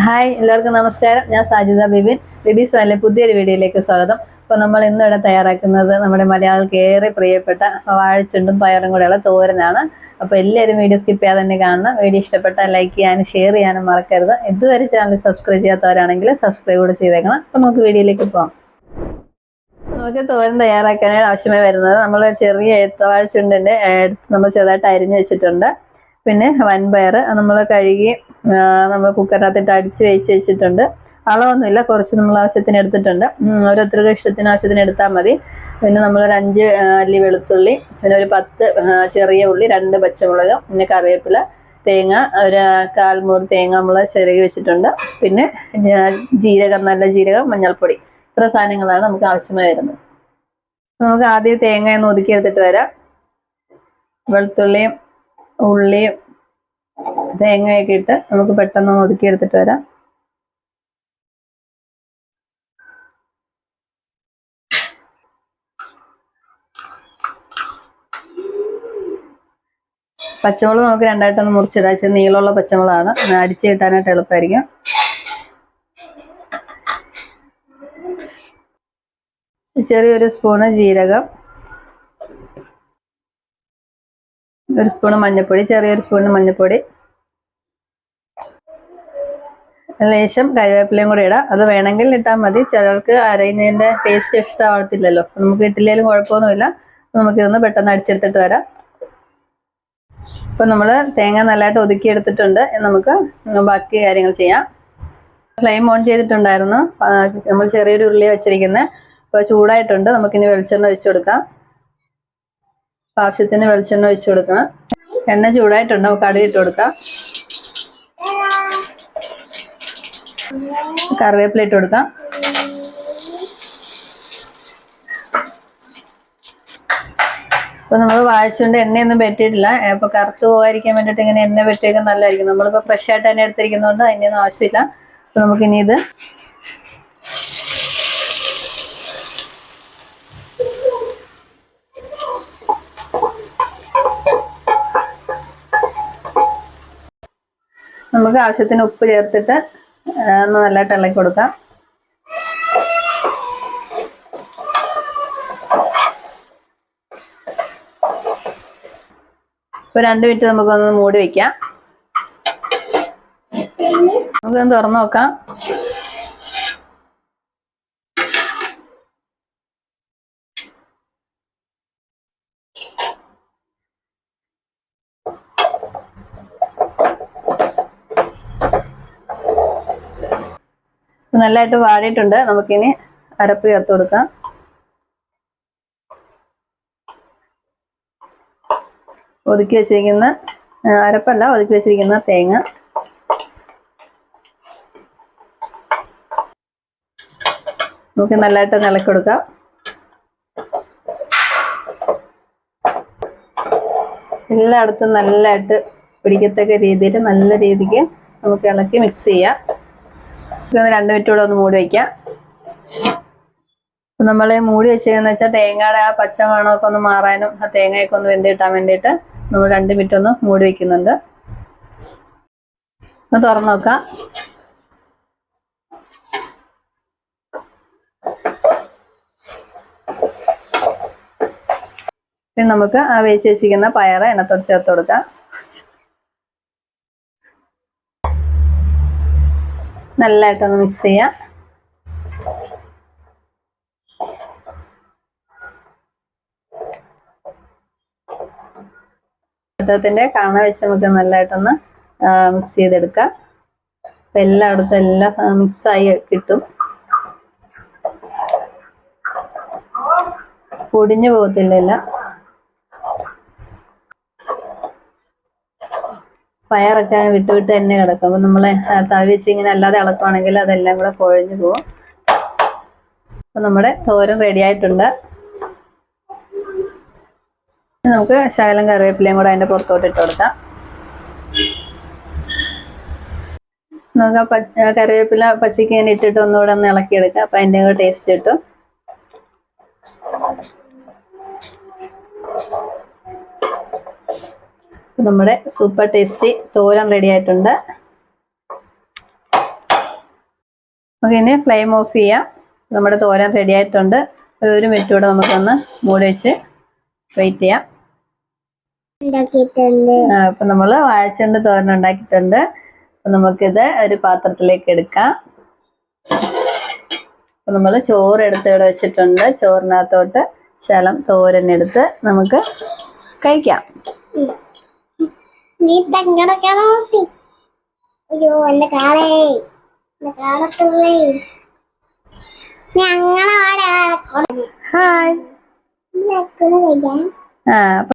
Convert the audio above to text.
Hi എല്ലാവർക്കും നമസ്കാരം. ഞാൻ സാജിത ബിബിൻ. ബിബി സ്വാലിലെ പുതിയൊരു വീഡിയോയിലേക്ക് സ്വാഗതം. അപ്പോൾ നമ്മൾ ഇന്ന് ഇവിടെ തയ്യാറാക്കുന്നത് നമ്മുടെ മലയാളികൾക്ക് ഏറെ പ്രിയപ്പെട്ട വാഴച്ചുണ്ടും പയറും കൂടെയുള്ള തോരനാണ്. അപ്പോൾ എല്ലാവരും വീഡിയോ സ്കിപ്പ് ചെയ്യാതെ തന്നെ കാണണം. വീഡിയോ ഇഷ്ടപ്പെട്ടാൽ ലൈക്ക് ചെയ്യാനും ഷെയർ ചെയ്യാനും മറക്കരുത്. ഇതുവരെ ചാനൽ സബ്സ്ക്രൈബ് ചെയ്യാത്തവരാണെങ്കിൽ സബ്സ്ക്രൈബ് കൂടെ ചെയ്തേക്കണം. അപ്പോൾ നമുക്ക് വീഡിയോയിലേക്ക് പോകാം നമുക്ക് തോരൻ തയ്യാറാക്കാനായിട്ട് ആവശ്യമായി വരുന്നത്. നമ്മൾ ചെറിയ എഴുത്തവാഴച്ചുണ്ടിന്റെ എടുത്ത് നമ്മൾ ചെറുതായിട്ട് അരിഞ്ഞു വെച്ചിട്ടുണ്ട്. പിന്നെ വൻപയർ നമ്മൾ കഴുകി നമ്മൾ കുക്കറിനകത്തിട്ട് അടിച്ച് വേവിച്ച് വെച്ചിട്ടുണ്ട്. അളവൊന്നുമില്ല കുറച്ച് നമ്മൾ ആവശ്യത്തിന് എടുത്തിട്ടുണ്ട്. ഓരോരുത്തർക്ക് ഇഷ്ടത്തിന് ആവശ്യത്തിന് എടുത്താൽ മതി. പിന്നെ നമ്മൾ ഒരു അഞ്ച് അല്ലി വെളുത്തുള്ളി പിന്നെ ഒരു പത്ത് ചെറിയ ഉള്ളി രണ്ട് പച്ചമുളക് പിന്നെ കറിവേപ്പില തേങ്ങ ഒരു കാൽമൂർ തേങ്ങ നമ്മൾ ചിരകി വെച്ചിട്ടുണ്ട്. പിന്നെ ജീരകം നല്ല ജീരകം മഞ്ഞൾപ്പൊടി. ഇത്ര സാധനങ്ങളാണ് നമുക്ക് ആവശ്യമായി വരുന്നത്. നമുക്ക് ആദ്യം തേങ്ങ ഒന്ന് ഒതുക്കി എടുത്തിട്ട് വരാം. വെളുത്തുള്ളിയും ഉള്ളിയും തേങ്ങയൊക്കെ ഇട്ട് നമുക്ക് പെട്ടെന്ന് ഒന്ന് ഒതുക്കി എടുത്തിട്ട് വരാം. പച്ചമുളക് നമുക്ക് രണ്ടായിട്ടൊന്ന് മുറിച്ചിടാം. ഇച്ചിരി നീളമുള്ള പച്ചമുളകാണ്. അടിച്ച് കിട്ടാനായിട്ട് എളുപ്പമായിരിക്കും. ചെറിയൊരു സ്പൂണ് ജീരകം. ഒരു സ്പൂണ് മഞ്ഞൾപ്പൊടി ചെറിയൊരു സ്പൂണ് മഞ്ഞൾപ്പൊടി. ലേശം കരിവേപ്പിലയും കൂടി ഇടാം. അത് വേണമെങ്കിൽ ഇട്ടാൽ മതി. ചിലർക്ക് അരയുന്നതിന്റെ ടേസ്റ്റ് ഇഷ്ടമാവത്തില്ലല്ലോ നമുക്ക് ഇട്ടില്ലെങ്കിലും കുഴപ്പമൊന്നുമില്ല. നമുക്കിതൊന്ന് പെട്ടെന്ന് അടിച്ചെടുത്തിട്ട് വരാം. ഇപ്പം നമ്മൾ തേങ്ങ നല്ലതായിട്ട് ഒതുക്കി എടുത്തിട്ടുണ്ട്. നമുക്ക് ബാക്കി കാര്യങ്ങൾ ചെയ്യാം. ഫ്ലെയിം ഓൺ ചെയ്തിട്ടുണ്ടായിരുന്നു. നമ്മൾ ചെറിയൊരു ഉള്ളി വെച്ചിരിക്കുന്നത് ഇപ്പോൾ ചൂടായിട്ടുണ്ട്. നമുക്കിനി വെളിച്ചെണ്ണ ഒഴിച്ചു കൊടുക്കാം. ആവശ്യത്തിന് വെളിച്ചെണ്ണ ഒഴിച്ചു കൊടുക്കണം. എണ്ണ ചൂടായിട്ടുണ്ട് നമുക്ക് കടുക് ഇട്ട് കൊടുക്കാം. കറിവേപ്പില ഇട്ട് കൊടുക്കാം. അപ്പൊ നമ്മൾ വായിച്ചുകൊണ്ട് എണ്ണയൊന്നും പറ്റിയിട്ടില്ല അപ്പൊ കറുത്ത് പോകാതിരിക്കാൻ വേണ്ടിയിട്ട് ഇങ്ങനെ എണ്ണ പറ്റിയൊക്കെ നല്ലതായിരിക്കും. നമ്മളിപ്പോ ഫ്രഷ് ആയിട്ട് തന്നെ എടുത്തിരിക്കുന്നതുകൊണ്ട് അതിന്റെ ഒന്നും ആവശ്യമില്ല. അപ്പൊ നമുക്കിനി ഇത് നമുക്ക് ആവശ്യത്തിന് ഉപ്പ് ചേർത്തിട്ട് ഒന്ന് നല്ലതായിട്ട് ഇളക്കി കൊടുക്കാം. ഇപ്പൊ രണ്ട് മിനിറ്റ് നമുക്കൊന്ന് മൂടി വെക്കാം. നമുക്കൊന്ന് തുറന്നു നോക്കാം ഇപ്പൊ നല്ലതായിട്ട് വാടിയിട്ടുണ്ട്. നമുക്കിനി അരപ്പ് ചേർത്ത് കൊടുക്കാം. ഒതുക്കി വെച്ചിരിക്കുന്ന അരപ്പല്ല ഒതുക്കി വെച്ചിരിക്കുന്ന തേങ്ങ. നമുക്ക് നല്ലതായിട്ട് നിലക്കി കൊടുക്കാം. എല്ലായിടത്തും നല്ലതായിട്ട് പിടിക്കത്തക്ക രീതിയിൽ നല്ല രീതിക്ക് നമുക്ക് ഇളക്കി മിക്സ് ചെയ്യാം. രണ്ട് മിനിറ്റ് കൂടെ ഒന്ന് മൂടി വെക്കാം. നമ്മൾ മൂടി വെച്ചതെന്ന് വെച്ചാൽ തേങ്ങയുടെ ആ പച്ച മണമൊക്കെ ഒന്ന് മാറാനും ആ തേങ്ങയൊക്കെ ഒന്ന് വെന്ത് കിട്ടാൻ വേണ്ടിയിട്ട് നമ്മൾ രണ്ട് മിനിറ്റ് ഒന്ന് മൂടി വെക്കുന്നുണ്ട്. ഒന്ന് തുറന്നു നോക്കാം. പിന്നെ നമുക്ക് ആ വേവിച്ച് വെച്ചിരിക്കുന്ന പയറ് എണ്ണത്തോട് ചേർത്ത് കൊടുക്കാം. നല്ലതായിട്ടൊന്ന് മിക്സ് ചെയ്യാം. ത്തിന്റെ കാണ വെച്ച് നമുക്ക് നല്ലതായിട്ടൊന്ന് മിക്സ് ചെയ്തെടുക്കാം. അപ്പൊ എല്ലായിടത്തും എല്ലാം മിക്സ് ആയി കിട്ടും. പൊടിഞ്ഞു പോകത്തില്ല പയറൊക്കെ വിട്ട് വിട്ട് തന്നെ കിടക്കും. അപ്പൊ നമ്മളെ തവിച്ച് തവി വെച്ച് ഇങ്ങനെ അല്ലാതെ ഇളക്കുവാണെങ്കിൽ അതെല്ലാം കൂടെ കുഴഞ്ഞു പോകും അപ്പൊ നമ്മുടെ തോരൻ റെഡി ആയിട്ടുണ്ട്. നമുക്ക് ശകലം കറിവേപ്പിലയും കൂടെ അതിന്റെ പുറത്തോട്ട് ഇട്ട് കൊടുക്കാം. നമുക്ക് ആ കറിവേപ്പില പച്ചയ്ക്ക് ഇങ്ങനെ ഇട്ടിട്ട് ഒന്നുകൂടെ ഒന്ന് ഇളക്കിയെടുക്കാം. അപ്പൊ അതിന്റെ കൂടെ ടേസ്റ്റ് കിട്ടും. നമ്മുടെ സൂപ്പർ ടേസ്റ്റി തോരൻ റെഡി ആയിട്ടുണ്ട്. നമുക്ക് ഇനി ഫ്ലെയിം ഓഫ് ചെയ്യാം. നമ്മുടെ തോരൻ റെഡി ആയിട്ടുണ്ട്. ഒരു മിനിറ്റ് കൂടെ നമുക്കൊന്ന് മൂടി വെച്ച് വെയിറ്റ് ചെയ്യാം. അപ്പൊ നമ്മൾ വാഴച്ചണ്ട് തോരൻ ഉണ്ടാക്കിയിട്ടുണ്ട്. അപ്പൊ നമുക്കിത് ഒരു പാത്രത്തിലേക്ക് എടുക്കാം. അപ്പൊ നമ്മൾ ചോറ് എടുത്ത് ഇവിടെ വെച്ചിട്ടുണ്ട്. ചോറിനകത്തോട്ട് ശലം തോരൻ എടുത്ത് നമുക്ക് കഴിക്കാം. നീ തങ്ങടക്കാൻ നോക്കി? അയ്യോ എന്റെ കാലേ എന്റെ കാണത്തുള്ളേ ഞങ്ങളാരാ ഹായ്. ആ